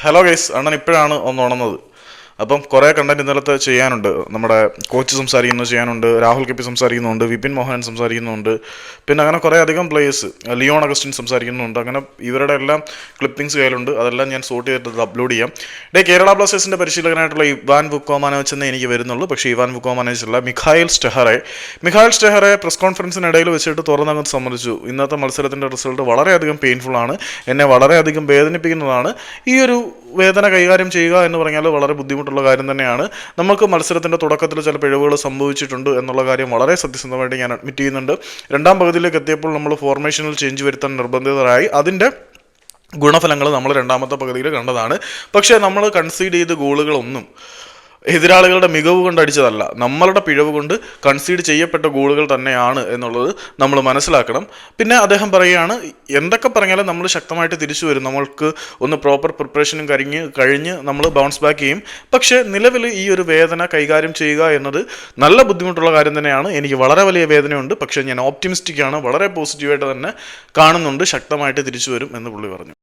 Hello guys അണ്ണൻ ഇപ്പോഴാണ് ഒന്ന് ഉണർന്നത്. അപ്പം കുറേ കണ്ടന്റ് ഇന്നലത്തെ ചെയ്യാനുണ്ട്. നമ്മുടെ കോച്ച് സംസാരിക്കുന്നത് ചെയ്യാനുണ്ട്. രാഹുൽ കെ പി സംസാരിക്കുന്നുണ്ട് വിപിൻ മോഹൻ സംസാരിക്കുന്നുണ്ട്. പിന്നെ അങ്ങനെ കുറേ അധികം പ്ലേയേഴ്സ് ലിയോൺ അഗസ്റ്റിൻ സംസാരിക്കുന്നുണ്ട്. അങ്ങനെ ഇവരുടെ എല്ലാം ക്ലിപ്പിംഗ്സ് കയ്യിലുണ്ട്. അതെല്ലാം ഞാൻ സോർട്ട് ചെയ്തിട്ട് അപ്ലോഡ് ചെയ്യാം. ഡേ കേരള ബ്ലാസ്റ്റേഴ്സിന്റെ പരിശീലകനായിട്ടുള്ള ഇവാൻ വുക്കോമാനോച്ച് എന്നേ എനിക്ക് വരുന്നുള്ളൂ. പക്ഷേ ഇവാൻ വുക്കോമാനോച്ച് അല്ല Mikael Stahre. Mikael Stahre press കോൺഫറൻസിനിടയിൽ വെച്ചിട്ട് തുറന്നങ്ങ് സമ്മതിച്ചു. ഇന്നത്തെ മത്സരത്തിന്റെ റിസൾട്ട് വളരെയധികം പെയിൻഫുൾ ആണ്. എന്നെ വളരെയധികം വേദനിപ്പിക്കുന്നതാണ്. ഈ ഒരു വേദന കൈകാര്യം ചെയ്യുക എന്ന് പറഞ്ഞാൽ വളരെ ബുദ്ധിമുട്ടുള്ള കാര്യം തന്നെയാണ്. നമുക്ക് മത്സരത്തിന്റെ തുടക്കത്തിൽ ചില പിഴവുകൾ സംഭവിച്ചിട്ടുണ്ട് എന്നുള്ള കാര്യം വളരെ സത്യസന്ധമായിട്ട് ഞാൻ അഡ്മിറ്റ് ചെയ്യുന്നുണ്ട്. രണ്ടാം പകുതിയിലേക്ക് എത്തിയപ്പോൾ നമ്മൾ ഫോർമേഷനിൽ ചേഞ്ച് വരുത്താൻ നിർബന്ധിതരായി. അതിന്റെ ഗുണഫലങ്ങൾ നമ്മൾ രണ്ടാമത്തെ പകുതിയിൽ കണ്ടതാണ്. പക്ഷേ നമ്മൾ കൺസീഡ് ചെയ്ത ഗോളുകളൊന്നും എതിരാളികളുടെ മികവ് കൊണ്ട് അടിച്ചതല്ല. നമ്മളുടെ പിഴവ് കൊണ്ട് കൺസീഡ് ചെയ്യപ്പെട്ട ഗോളുകൾ തന്നെയാണ് എന്നുള്ളത് നമ്മൾ മനസ്സിലാക്കണം. പിന്നെ അദ്ദേഹം പറയുകയാണ് എന്തൊക്കെ പറഞ്ഞാലും നമ്മൾ ശക്തമായിട്ട് തിരിച്ചു വരും. നമ്മൾക്ക് ഒന്ന് പ്രോപ്പർ പ്രിപ്പറേഷനും കഴിഞ്ഞ് കഴിഞ്ഞ് നമ്മൾ ബൗൺസ് ബാക്ക് ചെയ്യും. പക്ഷേ നിലവിൽ ഈ ഒരു വേദന കൈകാര്യം ചെയ്യുക എന്നത് നല്ല ബുദ്ധിമുട്ടുള്ള കാര്യം തന്നെയാണ്. എനിക്ക് വളരെ വലിയ വേദനയുണ്ട്. പക്ഷേ ഞാൻ ഓപ്റ്റിമിസ്റ്റിക് ആണ്. വളരെ പോസിറ്റീവായിട്ട് തന്നെ കാണുന്നുണ്ട്. ശക്തമായിട്ട് തിരിച്ചു വരും എന്ന് പുള്ളി പറഞ്ഞു.